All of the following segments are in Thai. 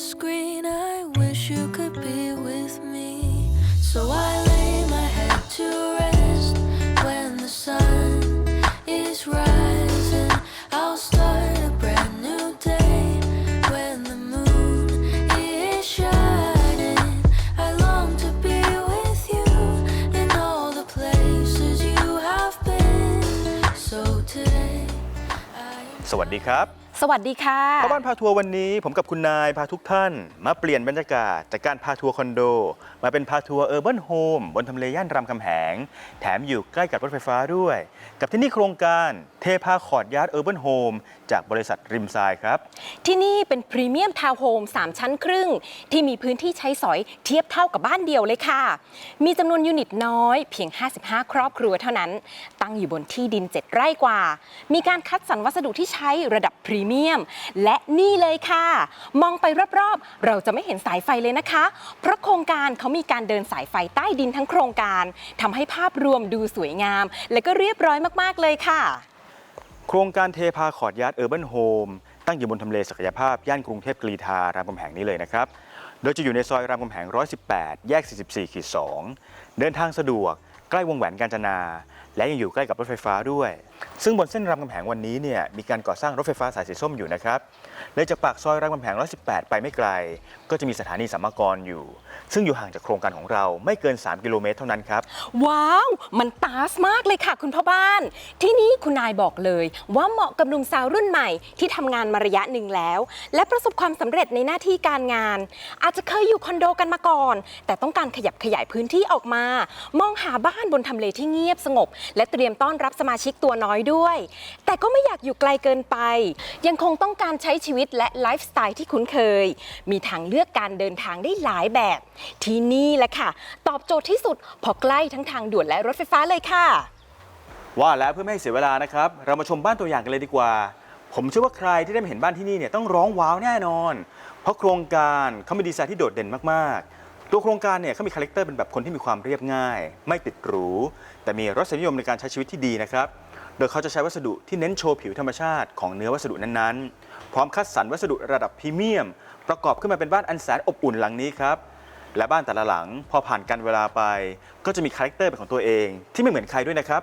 screen. I wish you could be with me. So I lay my head to rest when the sun is rising. I'll start a brand new day when the moon is shining. I long to be with you in all the places you have been. So today, I สวัสดีครับ สวัสดีค่ะพ่อบ้านพาทัวร์วันนี้ผมกับคุณนายพาทุกท่าน มาเปลี่ยนบรรยากาศจากการพาทัวร์คอนโด มาเป็นพาทัวร์เออร์เบิร์นโฮมบนทำเลย่านรามคำแหง แถมอยู่ใกล้กับรถไฟฟ้าด้วย กับที่นี่โครงการเทพาคอร์ดยาร์ดเออร์เบิร์นโฮม จากบริษัทริมทรายครับ ที่นี่เป็นพรีเมียมทาวน์โฮม3 ชั้นครึ่ง ที่มีพื้นที่ใช้สอยเทียบเท่ากับบ้านเดียวเลยค่ะ มีจำนวนยูนิตน้อยเพียง 55 ครอบครัวเท่านั้น ตั้งอยู่บนที่ดิน 7 ไร่กว่า มีการคัดสรรวัสดุที่ใช้ระดับพรีเมียม และนี่เลยค่ะ มองไปรอบๆ เราจะไม่เห็นสายไฟเลยนะคะ เพราะโครงการเขามีการเดินสายไฟใต้ดินทั้งโครงการทำให้ภาพรวมดูสวยงาม และก็เรียบร้อยมากๆเลยค่ะ โครงการเทพาคอร์ดยาร์ดเออร์เบิร์นโฮมตั้งอยู่บนทำเลศักยภาพ ย่านกรุงเทพกรีธารามคำแหงนี้เลยนะครับ โดยจะอยู่ในซอยรามคำแหง 118 แยก 44ขีด2เดินทางสะดวกใกล้วงแหวนกาญจนา และยังอยู่ใกล้กับรถไฟฟ้าด้วย ซึ่งบนเส้นรามคำแหงวันนี้เนี่ยมีการก่อสร้างรถไฟฟ้าสายสีส้มอยู่นะครับเลยจากปากซอยรามคำแหง 118 ไปไม่ไกล ก็จะมีสถานีสัมมากรอยู่ ซึ่งอยู่ห่างจากโครงการของเราไม่เกิน 3 กิโลเมตรเท่านั้นครับ ว้าว มันตาสมากเลยค่ะคุณพ่อบ้าน ที่นี่คุณนายบอกเลย ว่าเหมาะกับหนุ่มสาวรุ่นใหม่ที่ทำงานมาระยะหนึ่งแล้ว และประสบความสำเร็จในหน้าที่การงาน อาจจะเคยอยู่คอนโดกันมาก่อน แต่ต้องการขยับขยายพื้นที่ออกมา มองหาบ้านบนทำเลที่เงียบสงบ และเตรียมต้อนรับสมาชิกตัวน้อยด้วย แต่ก็ไม่อยากอยู่ไกลเกินไป ยังคงต้องการใช้ชีวิตและไลฟ์สไตล์ที่คุ้นเคย มีทางเลือกการเดินทางได้หลายแบบ ที่นี่แหละค่ะ ตอบโจทย์ที่สุดเพอใกล้ทั้งทางด่วนและรถไฟฟ้าเลยค่ะ ว่าแล้วเพื่อไม่ให้เสียเวลานะครับ เรามาชมบ้านตัวอย่างกันเลยดีกว่า ผมเชื่อว่าใครที่ได้มาเห็นบ้านที่นี่เนี่ยต้องร้องว้าวแน่นอน เพราะโครงการเขามีดีไซน์ที่โดดเด่นมากๆ ตัวโครงการเนี่ยเขามีคาแรคเตอร์เป็นแบบคนที่มีความเรียบง่าย ไม่ติดหรู แต่มีรสนิยมในการใช้ชีวิตที่ดีนะครับ โดยเขาจะใช้วัสดุที่เน้นโชว์ผิวธรรมชาติของเนื้อวัสดุนั้นๆ พร้อมคัดสรรวัสดุระดับพรีเมียม ประกอบขึ้นมาเป็นบ้านอันแสนอบอุ่นหลังนี้ครับ และบ้านแต่ละหลังพอผ่านการเวลาไป ก็จะมีคาแรคเตอร์เป็นของตัวเอง ที่ไม่เหมือนใครด้วยนะครับ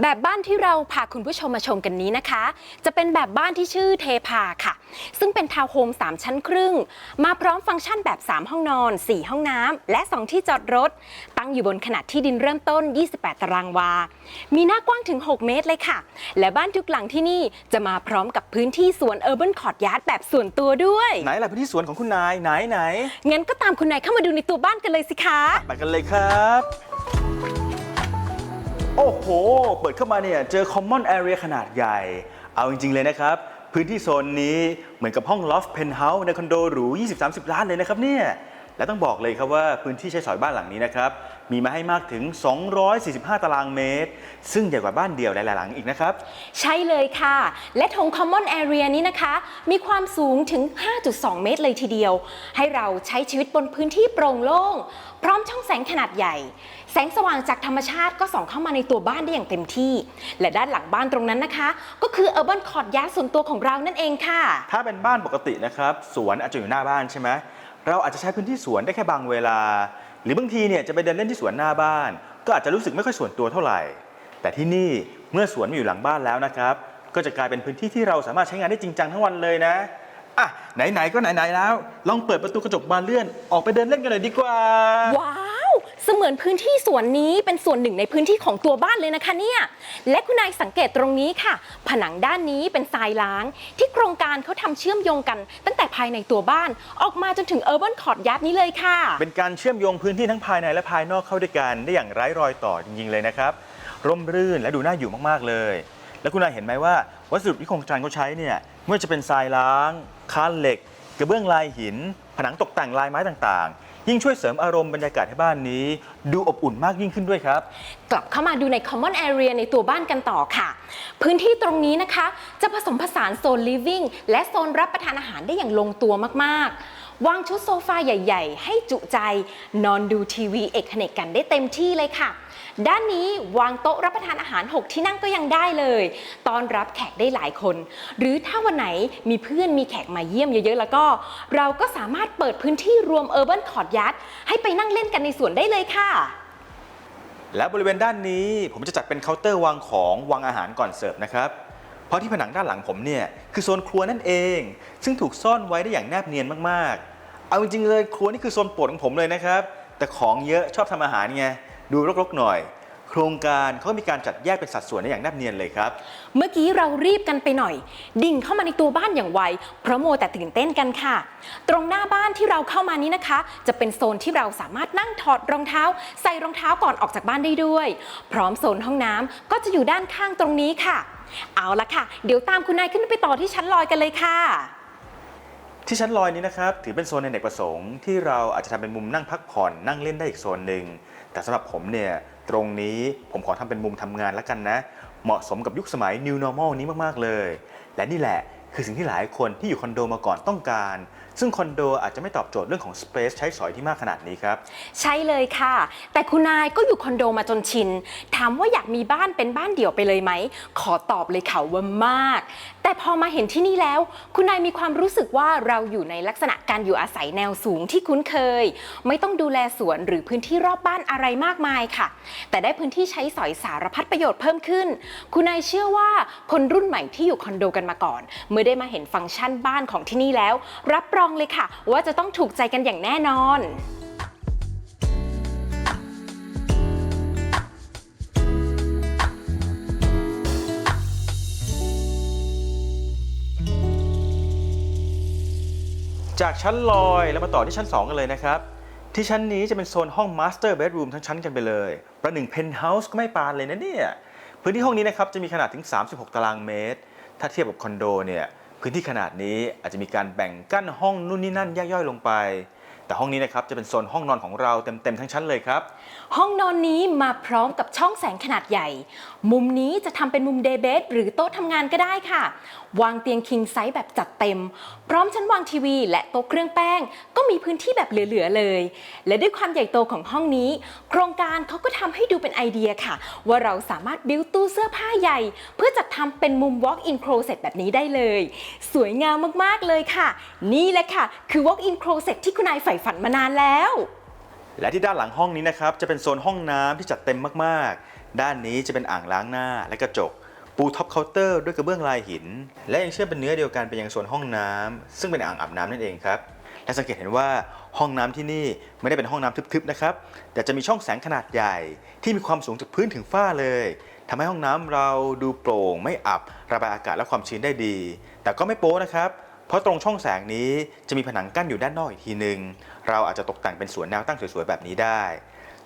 แบบบ้านที่เราพาคุณผู้ชมมาชมกันนี้นะคะ จะเป็นแบบบ้านที่ชื่อเทพาค่ะ ซึ่งเป็นทาวน์โฮม3 ชั้นครึ่ง มาพร้อมฟังก์ชันแบบ 3 ห้องนอน 4 ห้องน้ำและ 2 ที่จอดรถ ตั้งอยู่บนขนาดที่ดินเริ่มต้น 28 ตารางวา มีหน้ากว้างถึง 6 เมตรเลยค่ะ และบ้านทุกหลังที่นี่จะมาพร้อมกับพื้นที่สวนเออร์เบิร์นคอร์ดยาร์ดแบบส่วนตัวด้วย ไหนล่ะพื้นที่สวนของคุณนายไหนไหนงั้นก็ตามคุณนายเข้ามาดูในตัวบ้านกันเลยสิคะ ไปกันเลยครับ โอ้โห เปิดเข้ามาเนี่ย เจอ common area ขนาดใหญ่ เอาจริง ๆ เลยนะครับ พื้นที่โซนนี้เหมือนกับห้อง loft penthouse ในคอนโดหรู 20-30 ล้านเลยนะครับเนี่ย และต้องบอกเลยครับว่าพื้นที่ใช้สอยบ้านหลังนี้นะครับ มีมาให้มากถึง 245 ตารางเมตร ซึ่งใหญ่กว่าบ้านเดี่ยวหลายๆหลังอีกนะครับ ใช่เลยค่ะ และถง Common Area นี้นะคะ มีความสูงถึง 5.2 เมตรเลยทีเดียว ให้เราใช้ชีวิตบนพื้นที่โปร่งโล่ง พร้อมช่องแสงขนาดใหญ่ แสงสว่างจากธรรมชาติก็ส่องเข้ามาในตัวบ้านได้อย่างเต็มที่ และด้านหลังบ้านตรงนั้นนะคะ ก็คือ Urban Court Yard ส่วนตัวของเรานั่นเองค่ะ ถ้าเป็นบ้านปกตินะครับ สวนอาจจะอยู่หน้าบ้านใช่ไหม เราอาจจะใช้พื้นที่สวนได้แค่บางเวลา หรือบางทีเนี่ยจะไปเดินเล่นที่สวนหน้าบ้าน ก็อาจจะรู้สึกไม่ค่อยส่วนตัวเท่าไหร่ แต่ที่นี่เมื่อสวนมาอยู่หลังบ้านแล้วนะครับ ก็จะกลายเป็นพื้นที่ที่เราสามารถใช้งานได้จริงจังทั้งวันเลยนะอะไหนๆก็ไหนๆแล้ว ลองเปิดประตูกระจกบานเลื่อนออกไปเดินเล่นกันหน่อยดีกว่าว้า มือนพื้นที่ส่วนนี้เป็นส่วนหนึ่งในพื้นที่ของตัวบ้านเลยนะคะเนี่ย และคุณนายสังเกตตรงนี้ค่ะ ผนังด้านนี้เป็นทรายล้าง ที่โครงการเขาทำเชื่อมโยงกัน ตั้งแต่ภายในตัวบ้านออกมาจนถึง Urban Court Yard นี้เลยค่ะ เป็นการเชื่อมโยงพื้นที่ทั้งภายในและภายนอกเข้าด้วยกันได้อย่างไร้รอยต่อจริงๆเลยนะครับ ร่มรื่นและดูน่าอยู่มากๆเลย แล้วคุณนายเห็นไหมว่าวัสดุที่โครงการเขาใช้เนี่ยไม่ว่าจะเป็นทรายล้างคานเหล็ก กระเบื้องลายหิน ผนังตกแต่งลายไม้ต่างๆ ยิ่งช่วยเสริมอารมณ์บรรยากาศให้บ้านนี้ ดูอบอุ่นมากยิ่งขึ้นด้วยครับ กลับเข้ามาดูใน Common Area ในตัวบ้านกันต่อค่ะ พื้นที่ตรงนี้นะคะ จะผสมผสานโซน Living และโซนรับประทานอาหารได้อย่างลงตัวมากๆ วางชุดโซฟาใหญ่ ๆ ให้จุใจ นอนดูทีวีเอกเนกกันได้เต็มที่เลยค่ะ ด้านนี้วางโต๊ะรับประทานอาหาร 6 ที่นั่งก็ยังได้เลยตอนรับแขกได้หลายคน หรือถ้าวันไหนมีเพื่อนมีแขกมาเยี่ยมเยอะๆ แล้วก็ เราก็สามารถเปิดพื้นที่รวมเออร์เบิร์นคอร์ดยัดให้ไปนั่งเล่นกันในสวนได้เลยค่ะ และบริเวณด้านนี้ผมจะจัดเป็นเคาน์เตอร์วางของวางอาหารก่อนเสิร์ฟนะครับเพราะที่ผนังด้านหลังผมเนี่ยคือโซนครัวนั่นเอง ซึ่งถูกซ่อนไว้ได้อย่างแนบเนียนมากๆ เอาจริงๆเลยครัวนี่คือโซนโปรดของผมเลยนะครับแต่ของเยอะชอบทำอาหารไง ดูรกๆหน่อย โครงการเขาก็มีการจัดแยกเป็นสัดส่วนได้อย่างแนบเนียนเลยครับ เมื่อกี้เรารีบกันไปหน่อย ดิ่งเข้ามาในตัวบ้านอย่างไว เพราะโมวแต่ตื่นเต้นกันค่ะ ตรงหน้าบ้านที่เราเข้ามานี้นะคะ จะเป็นโซนที่เราสามารถนั่งถอดรองเท้า ใส่รองเท้าก่อนออกจากบ้านได้ด้วย พร้อมโซนห้องน้ำก็จะอยู่ด้านข้างตรงนี้ค่ะ เอาละค่ะ เดี๋ยวตามคุณนายขึ้นไปต่อที่ชั้นลอยกันเลยค่ะ ที่ชั้นลอยนี้นะครับถือเป็นโซนในเด็กประสงค์ที่เราอาจจะทำเป็นมุมนั่งพักผ่อนนั่งเล่นได้อีกโซนหนึ่ง แต่สำหรับผมเนี่ยตรงนี้ผมขอทำเป็นมุมทำงานแล้วกันนะ เหมาะสมกับยุคสมัย New Normal นี้มาก ๆ เลย และนี่แหละ คือสิ่งที่หลายคนที่อยู่คอนโดมาก่อนต้องการ ซึ่งคอนโดอาจจะไม่ตอบโจทย์เรื่องของสเปซใช้สอยที่มากขนาดนี้ครับ ใช่เลยค่ะ แต่คุณนายก็อยู่คอนโดมาจนชิน ถามว่าอยากมีบ้านเป็นบ้านเดี่ยวไปเลยไหม ขอตอบเลยค่ะว่ามาก แต่พอมาเห็นที่นี่แล้ว คุณนายมีความรู้สึกว่าเราอยู่ในลักษณะการอยู่อาศัยแนวสูงที่คุ้นเคย ไม่ต้องดูแลสวนหรือพื้นที่รอบบ้านอะไรมากมายค่ะ แต่ได้พื้นที่ใช้สอยสารพัดประโยชน์เพิ่มขึ้น คุณนายเชื่อว่าคนรุ่นใหม่ที่อยู่คอนโดกันมาก่อนเมื่อได้มาเห็นฟังก์ชันบ้านของที่นี่แล้ว รับรองเลยค่ะ ว่าจะต้องถูกใจกันอย่างแน่นอนจากชั้นลอยแล้วมาต่อที่ชั้น 2 กันเลยนะครับ ที่ชั้นนี้จะเป็นโซนห้อง Master Bedroom ทั้งชั้นกันไปเลย ประหนึ่ง Penthouse ก็ไม่ปานเลยนะเนี่ย พื้นที่ห้องนี้นะครับจะมีขนาดถึง 36 ตารางเมตร ถ้าเทียบกับคอนโดเนี่ยพื้นที่ขนาดนี้อาจจะมีการแบ่งกั้นห้องนู่นนี่นั่นแยกย่อยลงไป แต่ห้องนี้นะครับจะเป็นโซนห้องนอนของเราเต็มๆทั้งชั้นเลยครับ ห้องนอนนี้มาพร้อมกับช่องแสงขนาดใหญ่ มุมนี้จะทำเป็นมุมเดย์เบดหรือโต๊ะทำงานก็ได้ค่ะ วางเตียงคิงไซส์แบบจัดเต็ม พร้อมชั้นวางทีวี และโต๊ะเครื่องแป้ง ก็มีพื้นที่แบบเหลือๆเลย และด้วยความใหญ่โตของห้องนี้ โครงการเขาก็ทำให้ดูเป็นไอเดียค่ะ ว่าเราสามารถบิวตู้เสื้อผ้าใหญ่ เพื่อจัดทำเป็นมุม walk-in closet แบบนี้ได้เลย สวยงามมากๆเลยค่ะ นี่แหละค่ะ คือ walk-in closet ที่คุณนายใฝ่ฝันมานานแล้ว และที่ด้านหลังห้องนี้นะครับจะเป็นโซนห้องน้ำที่จัดเต็มมากๆ ด้านนี้จะเป็นอ่างล้างหน้าและกระจก ปูท็อปเคาน์เตอร์ด้วยกระเบื้องลายหิน และยังเชื่อมเป็นเนื้อเดียวกันไปยังโซนห้องน้ำซึ่งเป็นอ่างอาบน้ำนั่นเองครับ และสังเกตเห็นว่าห้องน้ำที่นี่ไม่ได้เป็นห้องน้ำทึบๆนะครับ แต่จะมีช่องแสงขนาดใหญ่ ที่มีความสูงจากพื้นถึงฝ้าเลยทำให้ห้องน้ำเราดูโปร่งไม่อับ ระบายอากาศและความชื้นได้ดี แต่ก็ไม่โป๊นะครับ เพราะตรงช่องแสงนี้จะมีผนังกั้นอยู่ด้านนอกอีกทีหนึ่งเราอาจจะตกแต่งเป็นสวนแนวตั้งสวยๆแบบนี้ได้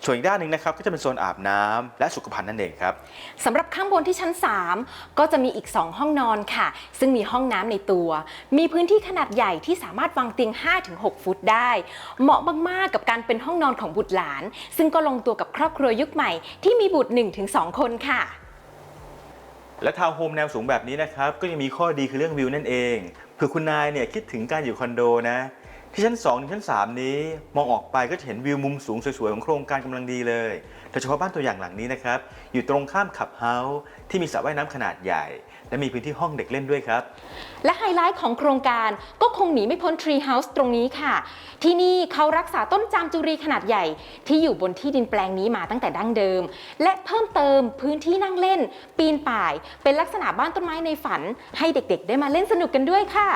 ส่วนอีกด้านหนึ่งนะครับก็จะเป็นโซนอาบน้ำและสุขภัณฑ์นั่นเองครับสำหรับข้างบนที่ชั้น 3 ก็จะมีอีก 2 ห้องนอนค่ะ ซึ่งมีห้องน้ำในตัว มีพื้นที่ขนาดใหญ่ที่สามารถวางเตียง 5-6 ฟุตได้ เหมาะมากๆกับการเป็นห้องนอนของบุตรหลาน ซึ่งก็ลงตัวกับครอบครัวยุคใหม่ที่มีบุตร 1-2 คนค่ะ และทาวน์โฮมแนวสูงแบบนี้นะครับก็ยังมีข้อดีคือเรื่องวิวนั่นเองเผื่อคุณนายเนี่ยคิดถึงการอยู่คอนโดนะ ที่ชั้น2ถึงชั้น 3 นี้ มองออกไปก็จะเห็นวิวมุมสูงสวยๆของโครงการกำลังดีเลยโดยเฉพาะบ้านตัวอย่างหลังนี้นะครับอยู่ตรงข้ามขับเฮาส์ที่มีสระว่ายน้ำขนาดใหญ่ และมีพื้นที่ห้องเด็กเล่นด้วยครับ และไฮไลท์ของโครงการก็คงหนีไม่พ้น Tree House ตรงนี้ค่ะ ที่นี่เขารักษาต้นจามจุรีขนาดใหญ่ ที่อยู่บนที่ดินแปลงนี้มาตั้งแต่ดั้งเดิม และเพิ่มเติมพื้นที่นั่งเล่น ปีนป่าย เป็นลักษณะบ้านต้นไม้ในฝัน ให้เด็กๆ ได้มาเล่นสนุกกันด้วยค่ะ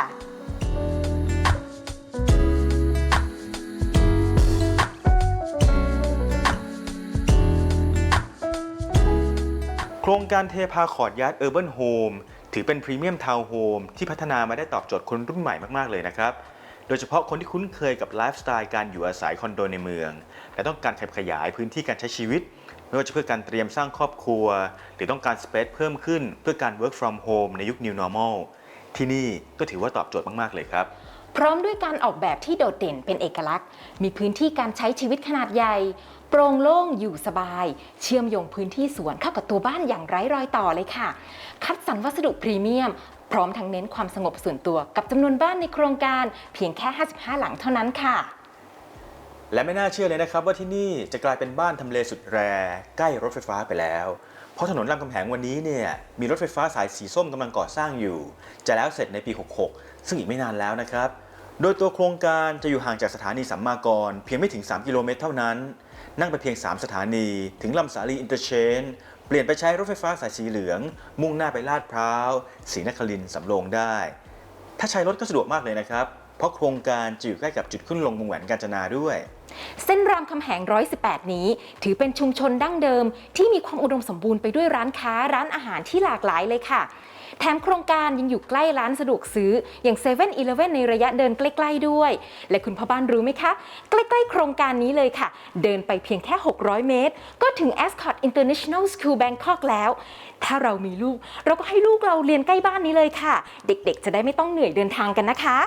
โครงการเทพาคอร์ดยาร์ดเออร์เบิร์นโฮมถือเป็นพรีเมียมทาวน์โฮมที่พัฒนามาได้ตอบโจทย์คนรุ่นใหม่มาก ๆ เลยนะครับ โดยเฉพาะคนที่คุ้นเคยกับไลฟ์สไตล์การอยู่อาศัยคอนโดในเมือง และต้องการขยายพื้นที่การใช้ชีวิต ไม่ว่าจะเพื่อการเตรียมสร้างครอบครัว หรือต้องการสเปซเพิ่มขึ้นเพื่อการ work from home ในยุค new normal ที่นี่ก็ถือว่าตอบโจทย์มาก ๆ เลยครับ พร้อมด้วยการออกแบบที่โดดเด่นเป็นเอกลักษณ์ มีพื้นที่การใช้ชีวิตขนาดใหญ่ โปร่งโล่งอยู่สบาย เชื่อมโยงพื้นที่สวนเข้ากับตัวบ้านอย่างไร้รอยต่อเลยค่ะ คัดสรรวัสดุพรีเมียม พร้อมทั้งเน้นความสงบส่วนตัวกับจำนวนบ้านในโครงการเพียงแค่ 55 หลังเท่านั้นค่ะและไม่น่าเชื่อเลยนะครับว่าที่นี่จะกลายเป็นบ้านทำเลสุดแรใกล้รถไฟฟ้าไปแล้ว เพราะถนนรามคำแหงวันนี้เนี่ยมีรถไฟฟ้าสายสีส้มกำลังก่อสร้างอยู่ จะแล้วเสร็จในปี 66 ซึ่งอีกไม่นานแล้วนะครับ โดยตัวโครงการจะอยู่ห่างจากสถานีสัมมากร เพียงไม่ถึง 3 กิโลเมตรเท่านั้น นั่งไปเพียง 3 สถานี ถึงลำสาลีอินเตอร์เชนเปลี่ยนไปใช้รถไฟฟ้าสายสีเหลือง มุ่งหน้าไปลาดพร้าวศรีนครินทร์สำโรงได้ ถ้าใช้รถก็สะดวกมากเลยนะครับ เพราะโครงการจะอยู่ใกล้กับจุดขึ้นลงวงแหวนกาญจนาด้วย เส้นรามคำแหง 118 นี้ ถือเป็นชุมชนดั้งเดิม ที่มีความอุดมสมบูรณ์ไปด้วยร้านค้าร้านอาหารที่หลากหลายเลยค่ะ แถมโครงการยังอยู่ใกล้ร้านสะดวกซื้อ อย่าง7 e เ e ่ e อในระยะเดินใกล้ ๆ ด้วย และคุณพ่อบ้านรู้ไหมคะ ใกล้ ๆ โครงการนี้เลยค่ะ เดินไปเพียงแค่ 600 เมตร ก็ถึง Ascot International School Bangkok แล้ว ถ้าเรามีลูก เราก็ให้ลูกเราเรียนใกล้บ้านนี้เลยค่ะ เด็กๆ จะได้ไม่ต้องเหนื่อยเดินทางกันนะคะ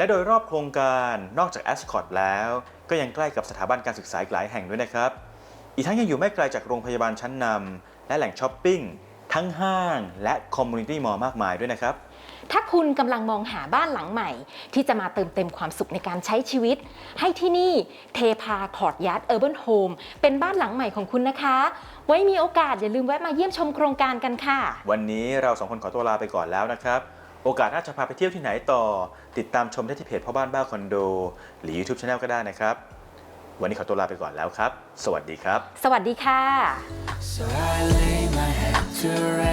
และโดยรอบโครงการนอกจาก a s c o t แล้ว ก็ยังใกล้กับสถาบันการศึกษาอีกหลายแห่งด้วยนะครับ อีกทั้งยังอยู่ไม่ไกลจากโรงพยาบาลชั้นนำและแหล่งช้อปปิ้งทั้งห้างและคอมมูนิตี้มอลล์มากมายด้วยนะครับ ถ้าคุณกำลังมองหาบ้านหลังใหม่ ที่จะมาเติมเต็มความสุขในการใช้ชีวิต ให้ที่นี่เทพาคอร์ดยัดเออร์เบิร์นโฮมเป็นบ้านหลังใหม่ของคุณนะคะ ไว้มีโอกาสอย่าลืมแวะมาเยี่ยมชมโครงการกันค่ะ วันนี้เราสองคนขอตัวลาไปก่อนแล้วนะครับ โอกาสหน้าจะพาไปเที่ยวที่ไหนต่อ ติดตามชมได้ที่เพจพ่อบ้านบ้าคอนโด หรือ YouTube Channel ก็ได้นะครับ วันนี้ขอตัวลาไปก่อนแล้วครับ สวัสดีครับ สวัสดีค่ะ So I lay my head to rest.